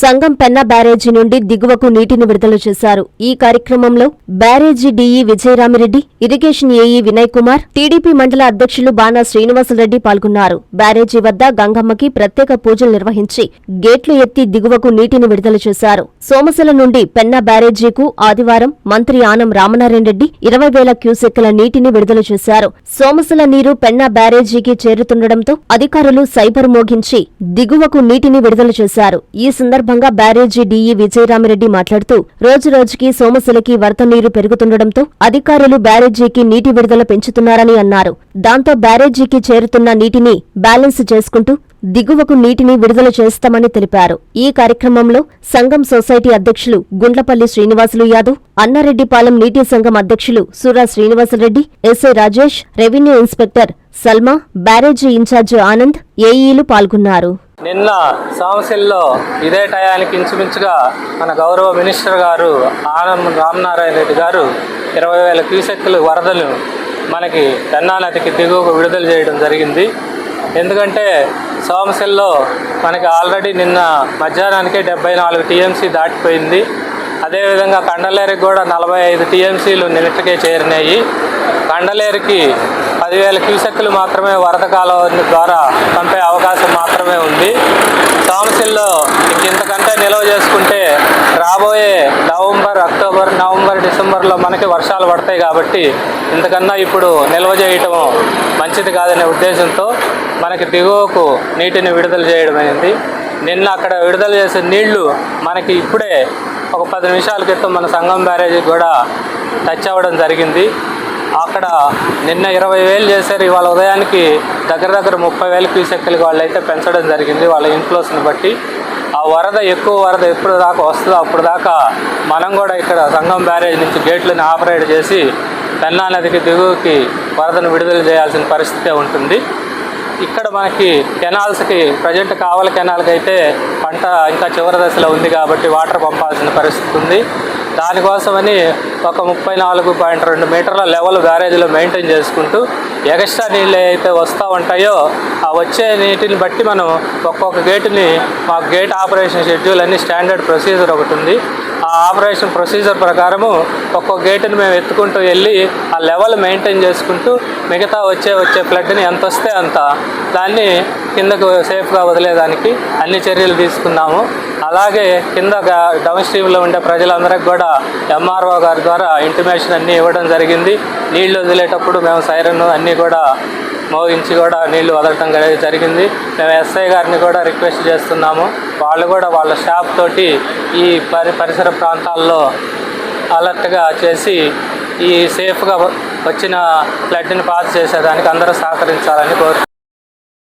సంగం పెన్నా బ్యారేజీ నుండి దిగువకు నీటిని విడుదల చేశారు. ఈ కార్యక్రమంలో బ్యారేజీ DE Vijayaramireddy irrigation AE Vinay Kumar TDP మండల అధ్యక్షులు బాణా శ్రీనివాసరెడ్డి పాల్గొన్నారు. బ్యారేజీ వద్ద గంగమ్మకి ప్రత్యేక పూజలు నిర్వహించి గేట్లు ఎత్తి దిగువకు నీటిని విడుదల చేశారు. సోమశిల నుండి పెన్నా బ్యారేజీకు ఆదివారం మంత్రి ఆనం రామనారాయణరెడ్డి ఇరవై వేల క్యూసెక్కుల నీటిని విడుదల చేశారు. సోమశిల నీరు పెన్నా బ్యారేజీకి చేరుతుండటంతో అధికారులు సైబర్ మోగించి దిగువకు నీటిని విడుదల చేశారు. ఈ సందర్భంగా బ్యారేజీ డీఈ విజయరామిరెడ్డి మాట్లాడుతూ రోజురోజుకీ సోమశిలకి వరద నీరు పెరుగుతుండటంతో అధికారులు బ్యారేజీకి నీటి విడుదల పెంచుతున్నారని అన్నారు. దాంతో బ్యారేజీకి చేరుతున్న నీటిని బ్యాలెన్స్ చేసుకుంటూ దిగువకు నీటిని విడుదల చేస్తామని తెలిపారు. ఈ కార్యక్రమంలో సంఘం సొసైటీ అధ్యక్షులు గుండ్లపల్లి శ్రీనివాసులు యాదవ్ అన్నారెడ్డిపాలెం నీటి సంఘం అధ్యక్షులు Sura Srinivasareddy SI Rajesh revenue inspector Salma బ్యారేజీ ఇన్ఛార్జ్ ఆనంద్ ఏఈలు పాల్గొన్నారు. నిన్న సమస్యల్లో ఇదే టయానికి ఇంచుమించుగా మన గౌరవ మినిస్టర్ గారు ఆనం రామనారాయణ రెడ్డి గారు ఇరవై వేల క్యూసెక్కులు వరదలు మనకి పెన్నా నదికి దిగువకు విడుదల చేయడం జరిగింది. ఎందుకంటే సోమశిల్లో మనకి ఆల్రెడీ నిన్న మధ్యాహ్నానికే డెబ్బై నాలుగు టీఎంసీ దాటిపోయింది. అదేవిధంగా కండలేరుకి కూడా నలభై ఐదు టీఎంసీలు నిన్నటికే చేరినాయి. కండలేరుకి పదివేల క్యూసెక్లు మాత్రమే వరద కాలం ద్వారా పంపే అవకాశం మాత్రమే ఉంది. సోమశిల్లో ఇంతకంటే నిల్వ చేసుకుంటే రాబోయే నవంబర్ అక్టోబర్ నవంబర్ డిసెంబర్లో మనకి వర్షాలు పడతాయి కాబట్టి ఇంతకన్నా ఇప్పుడు నిల్వ చేయటం మంచిది కాదనే ఉద్దేశంతో మనకి దిగువకు నీటిని విడుదల చేయడం అయింది. నిన్న అక్కడ విడుదల చేసే నీళ్ళు మనకి ఇప్పుడే ఒక పది నిమిషాల క్రితం మన సంగం బ్యారేజీకి కూడా టచ్ అవ్వడం జరిగింది. అక్కడ నిన్న ఇరవై వేలు చేశారు. ఇవాళ ఉదయానికి దగ్గర దగ్గర ముప్పై వేల క్యూసెక్కులు వాళ్ళు అయితే పెంచడం జరిగింది వాళ్ళ ఇన్ఫ్లోస్ని బట్టి. ఆ వరద ఎక్కువ వరద ఎప్పుడు దాకా వస్తుందో అప్పుడు దాకా మనం కూడా ఇక్కడ సంగం బ్యారేజ్ నుంచి గేట్లను ఆపరేట్ చేసి పెన్నా నదికి దిగువకి వరదను విడుదల చేయాల్సిన పరిస్థితే ఉంటుంది. ఇక్కడ మనకి కెనాల్స్కి ప్రజెంట్ కావల కెనాల్కి అయితే పంట ఇంకా చివరి దశలో ఉంది కాబట్టి వాటర్ పంపాల్సిన పరిస్థితి ఉంది. దానికోసమని ఒక ముప్పై నాలుగు పాయింట్ రెండు మీటర్ల లెవెల్ బ్యారేజ్లో మెయింటైన్ చేసుకుంటూ ఎక్స్ట్రా నీళ్ళు అయితే వస్తూ ఉంటాయో ఆ వచ్చే నీటిని బట్టి మనం ఒక్కొక్క గేటుని మా గేట్ ఆపరేషన్ షెడ్యూల్ అన్ని స్టాండర్డ్ ప్రొసీజర్ ఒకటి ఉంది. ఆపరేషన్ ప్రొసీజర్ ప్రకారము ఒక్కొక్క గేటుని మేము ఎత్తుకుంటూ వెళ్ళి ఆ లెవెల్ మెయింటైన్ చేసుకుంటూ మిగతా వచ్చే వచ్చే ఫ్లడ్ని ఎంత వస్తే అంత దాన్ని కిందకు సేఫ్గా వదిలేదానికి అన్ని చర్యలు తీసుకున్నాము. అలాగే కింద డౌన్ స్ట్రీమ్లో ఉండే ప్రజలందరికీ కూడా ఎంఆర్ఓ గారి ద్వారా ఇంటిమేషన్ అన్నీ ఇవ్వడం జరిగింది. నీళ్ళు వదిలేటప్పుడు మేము సైరన్ అన్నీ కూడా మోగించి కూడా నీళ్ళు వదలటం జరిగింది. మేము ఎస్ఐ గారిని కూడా రిక్వెస్ట్ చేస్తున్నాము. వాళ్ళు కూడా వాళ్ళ స్టాఫ్ తోటి ఈ పరి పరిసర ప్రాంతాల్లో అలర్ట్గా చేసి ఈ సేఫ్గా వచ్చిన ఫ్లడ్ని పాస్ చేసేదానికి అందరూ సహకరించాలని కోరు